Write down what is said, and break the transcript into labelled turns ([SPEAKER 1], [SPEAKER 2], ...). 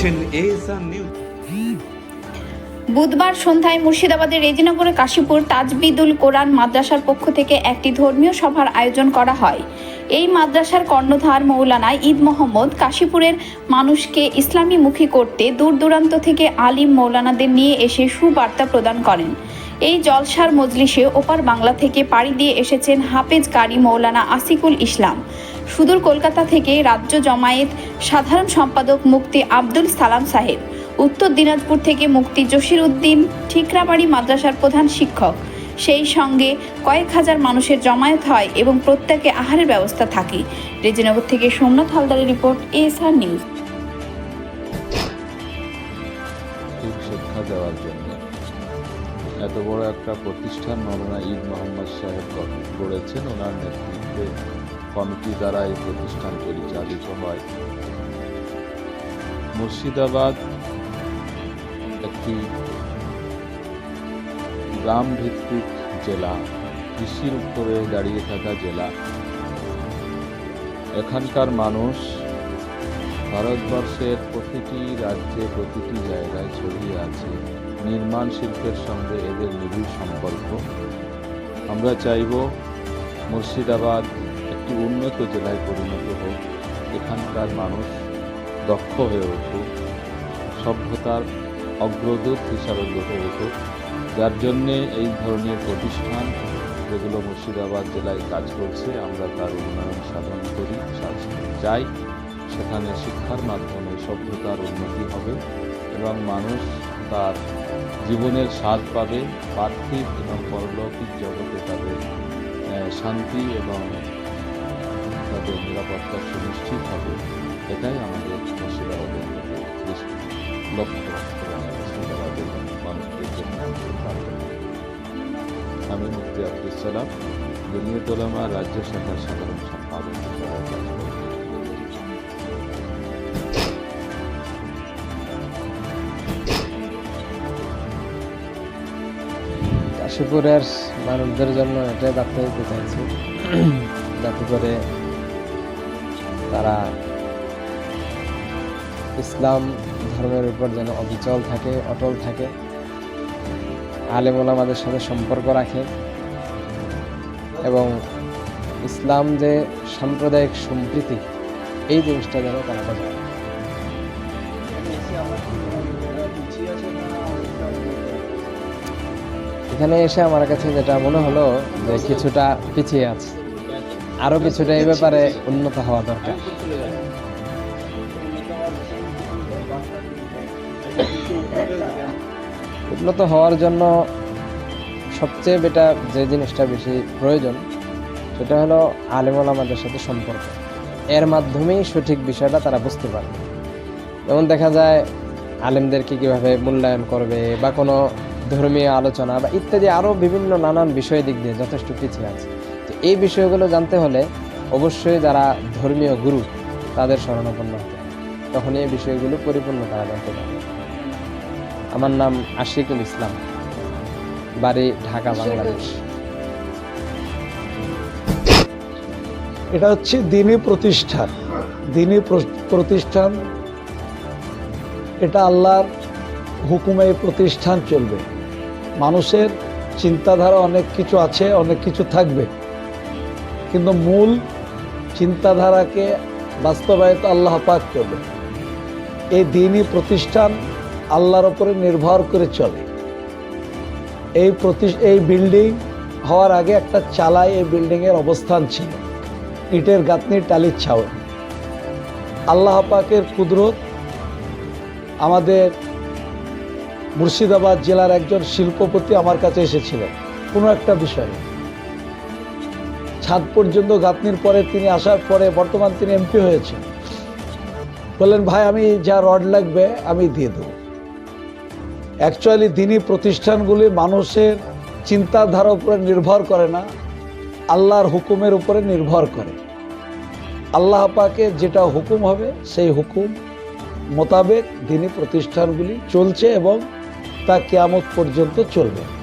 [SPEAKER 1] দেখছেন নিউজ
[SPEAKER 2] বুধবার সন্ধ্যায় মুর্শিদাবাদের রেজিনগরে কাশীপুর তাজবিদুল কোরআন মাদ্রাসার পক্ষ থেকে একটি ধর্মীয় সভার আয়োজন করা হয়। এই মাদ্রাসার কর্ণধার মৌলানা ঈদ মোহাম্মদ কাশীপুরের মানুষকে ইসলামীমুখী করতে দূর দূরান্ত থেকে আলিম মৌলানাদের নিয়ে এসে সুবার্তা প্রদান করেন। এই জলসার মজলিসে ওপার বাংলা থেকে পাড়ি দিয়ে এসেছেন হাফেজ কারি মৌলানা আসিকুল ইসলাম। সুদূর কলকাতা থেকে রাজ্য জমায়েত সাধারণ সম্পাদক মুক্তি আব্দুল সালাম সাহেব, উত্তর দিনাজপুর থেকে মুক্তি জসির উদ্দিন ঠিকরাবাড়ি মাদ্রাসার প্রধান শিক্ষক। সেই সঙ্গে কয়েক হাজার মানুষের জমায়েত হয় এবং প্রত্যেকে আহারের ব্যবস্থা থাকে। রেজিনগর থেকে সোমনাথ হালদারের রিপোর্ট, এএসআর নিউজ।
[SPEAKER 3] এত বড় একটা প্রতিষ্ঠান মৌলানা ঈদ মোহাম্মদ সাহেব করেছেন, ওনার নেতৃত্বে কমিটি দ্বারা এই প্রতিষ্ঠান পরিচালিত হয়। মুর্শিদাবাদ একটি গ্রাম ভিত্তিক জেলা। কৃষির উপরে দাঁড়িয়ে থাকা জেলা। এখানকার মানুষ ভারতবর্ষের প্রতিটি রাজ্যে প্রতিটি জায়গায় ছড়িয়ে আছে। নির্মাণ শিল্পের সঙ্গে এদের নিবিড় সম্পর্ক। আমরা চাইব মুর্শিদাবাদ একটি উন্নত জেলায় পরিণত হোক এখানকার মানুষ দক্ষ হয়ে উঠুক, সভ্যতার অগ্রদূত হিসাবে গড়ে উঠুক। যার জন্যে এই ধরনের প্রতিষ্ঠান যেগুলো মুর্শিদাবাদ জেলায় কাজ করছে, আমরা তার উন্নয়ন সাধন করি চাই। সেখানে শিক্ষার মাধ্যমে সভ্যতার উন্নতি হবে এবং মানুষ তার জীবনের স্বাদ পাবে, পার্থিব এবং পরলৌকিক জগতে তাদের শান্তি এবং তাদের নিরাপত্তা সুনিশ্চিত হবে। এটাই আমাদের মুর্শিদাবাদের লক্ষ্য মুর্শিদাবাদের মানুষদের জন্য আমি মুক্তি আব্দুল সালাম। জমিয়ত ওলামা রাজ্য শাখার সাধারণ সম্পাদক।
[SPEAKER 4] কাশীপুরের মানুষদের জন্য এটাই বার্তা দিতে চাইছি। যাতে করে তারা ইসলাম ধর্মের উপর যেন অবিচল থাকে, অটল থাকে। আলেম আমাদের সাথে সম্পর্ক রাখে এবং ইসলাম যে সাম্প্রদায়িক সম্প্রীতি, এই জিনিসটা যেন তারা বজায় এখানে এসে আমার কাছে যেটা মনে হলো যে কিছুটা পিছিয়ে আছে। আরও কিছুটা এই ব্যাপারে উন্নত হওয়া দরকার। উন্নত হওয়ার জন্য সবচেয়ে বেটা যে জিনিসটা বেশি প্রয়োজন, সেটা হলো আলেমল আমাদের সাথে সম্পর্ক। এর মাধ্যমেই সঠিক বিষয়টা তারা বুঝতে পারবে। যেমন দেখা যায়, আলেমদেরকে কীভাবে মূল্যায়ন করবে বা কোনো ধর্মীয় আলোচনা বা ইত্যাদি আরও বিভিন্ন নানান বিষয় দিক দিয়ে যথেষ্ট পিছিয়ে আছে। এই বিষয়গুলো জানতে হলে অবশ্যই যারা ধর্মীয় গুরু তাদের শরণাপন্ন হতে হবে। তখন এই বিষয়গুলো পরিপূর্ণ তারা জানতে পারবে আমার নাম আশিকুল ইসলাম। বাড়ি ঢাকা বাংলাদেশ।
[SPEAKER 5] এটা হচ্ছে দিনী প্রতিষ্ঠান। দিনী প্রতিষ্ঠান এটা আল্লাহর হুকুমে প্রতিষ্ঠান চলবে। মানুষের চিন্তাধারা অনেক কিছু আছে অনেক কিছু থাকবে। কিন্তু মূল চিন্তাধারাকে বাস্তবায়িত আল্লাহ পাক করবে। এই দিনই প্রতিষ্ঠান আল্লাহর ওপরে নির্ভর করে চলে। এই প্রতি এই বিল্ডিং হওয়ার আগে একটা চালায় এই বিল্ডিংয়ের অবস্থান ছিল। ইটের গাঁথনি, টালির ছাউনি। আল্লাহ পাকের কুদরত আমাদের মুর্শিদাবাদ জেলার একজন শিল্পপতি আমার কাছে এসেছিলেন। কোনো একটা বিষয়ে। ছাদ পর্যন্ত গাঁথনির পরে তিনি আসার পরে বর্তমান তিনি এমপি হয়েছেন। বললেন, ভাই, আমি যা রড লাগবে, আমি দিয়ে দেবো। অ্যাকচুয়ালি দিনই প্রতিষ্ঠানগুলি মানুষের চিন্তাধারার উপরে নির্ভর করে না, আল্লাহর হুকুমের উপরে নির্ভর করে। আল্লাহ পাকে যেটা হুকুম হবে, সেই হুকুম মোতাবেক দিনী প্রতিষ্ঠানগুলি চলছে এবং তা কেয়ামত পর্যন্ত চলবে।